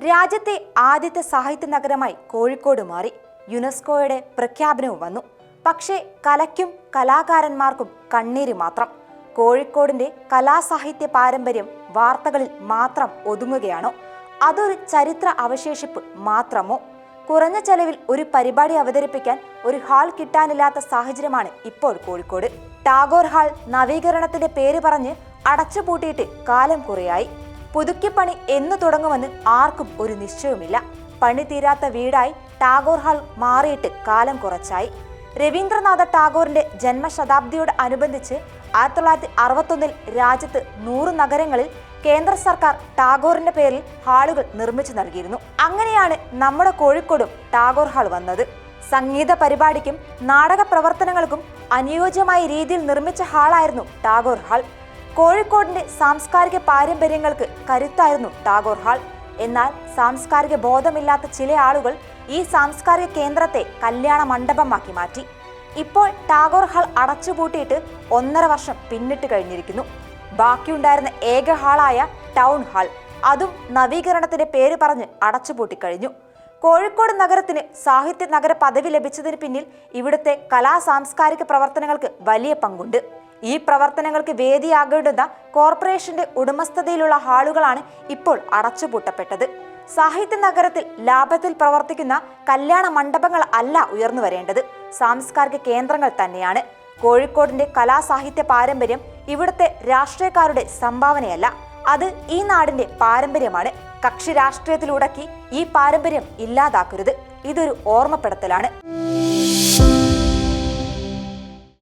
രാജ്യത്തെ ആദ്യത്തെ സാഹിത്യ നഗരമായി കോഴിക്കോട് മാറി. യുനെസ്കോയുടെ പ്രഖ്യാപനവും വന്നു. പക്ഷേ കലയ്ക്കും കലാകാരന്മാർക്കും കണ്ണീര് മാത്രം. കോഴിക്കോടിന്റെ കലാസാഹിത്യ പാരമ്പര്യം വാർത്തകളിൽ മാത്രം ഒതുങ്ങുകയാണോ? അതൊരു ചരിത്ര അവശേഷിപ്പ് മാത്രമോ? കുറഞ്ഞ ചെലവിൽ ഒരു പരിപാടി അവതരിപ്പിക്കാൻ ഒരു ഹാൾ കിട്ടാനില്ലാത്ത സാഹചര്യമാണ് ഇപ്പോൾ കോഴിക്കോട്. ടാഗോർ ഹാൾ നവീകരണത്തിന്റെ പേര് പറഞ്ഞ് അടച്ചുപൂട്ടിയിട്ട് കാലം കുറയായി. പുതുക്കിപ്പണി എന്ന് തുടങ്ങുമെന്ന് ആർക്കും ഒരു നിശ്ചയവുമില്ല. പണി തീരാത്ത വീടായി ടാഗോർ ഹാൾ മാറിയിട്ട് കാലം കുറച്ചായി. രവീന്ദ്രനാഥ ടാഗോറിന്റെ ജന്മശതാബ്ദിയോട് അനുബന്ധിച്ച് ആയിരത്തി തൊള്ളായിരത്തി അറുപത്തൊന്നിൽ രാജ്യത്ത് നൂറ് നഗരങ്ങളിൽ കേന്ദ്ര സർക്കാർ ടാഗോറിന്റെ പേരിൽ ഹാളുകൾ നിർമ്മിച്ചു നൽകിയിരുന്നു. അങ്ങനെയാണ് നമ്മുടെ കോഴിക്കോടും ടാഗോർ ഹാൾ വന്നത്. സംഗീത പരിപാടിക്കും നാടക പ്രവർത്തനങ്ങൾക്കും അനുയോജ്യമായ രീതിയിൽ നിർമ്മിച്ച ഹാളായിരുന്നു ടാഗോർ ഹാൾ. കോഴിക്കോടിന്റെ സാംസ്കാരിക പാരമ്പര്യങ്ങൾക്ക് കരുത്തായിരുന്നു ടാഗോർ ഹാൾ. എന്നാൽ സാംസ്കാരിക ബോധമില്ലാത്ത ചില ആളുകൾ ഈ സാംസ്കാരിക കേന്ദ്രത്തെ കല്യാണ മണ്ഡപമാക്കി മാറ്റി. ഇപ്പോൾ ടാഗോർ ഹാൾ അടച്ചുപൂട്ടിയിട്ട് ഒന്നര വർഷം പിന്നിട്ട് കഴിഞ്ഞിരിക്കുന്നു. ബാക്കിയുണ്ടായിരുന്ന ഏക ഹാളായ ടൗൺ ഹാൾ അതും നവീകരണത്തിന്റെ പേര് പറഞ്ഞ് അടച്ചുപൂട്ടിക്കഴിഞ്ഞു കോഴിക്കോട് നഗരത്തിന് സാഹിത്യ നഗര പദവി ലഭിച്ചതിന് പിന്നിൽ ഇവിടുത്തെ കലാ സാംസ്കാരിക പ്രവർത്തനങ്ങൾക്ക് വലിയ പങ്കുണ്ട്. ഈ പ്രവർത്തനങ്ങൾക്ക് വേദിയാകേണ്ടുന്ന കോർപ്പറേഷന്റെ ഉടമസ്ഥതയിലുള്ള ഹാളുകളാണ് ഇപ്പോൾ അടച്ചുപൂട്ടപ്പെട്ടത്. സാഹിത്യ നഗരത്തിൽ ലാഭത്തിൽ പ്രവർത്തിക്കുന്ന കല്യാണ മണ്ഡപങ്ങൾ അല്ല ഉയർന്നു വരേണ്ടത്. സാംസ്കാരിക കേന്ദ്രങ്ങൾ തന്നെയാണ്. കോഴിക്കോടിന്റെ കലാസാഹിത്യ പാരമ്പര്യം ഇവിടുത്തെ രാഷ്ട്രീയക്കാരുടെ സംഭാവനയല്ല. അത് ഈ നാടിന്റെ പാരമ്പര്യമാണ്. കക്ഷി രാഷ്ട്രീയത്തിലുടക്കി ഈ പാരമ്പര്യം ഇല്ലാതാക്കരുത്. ഇതൊരു ഓർമ്മപ്പെടുത്തലാണ്.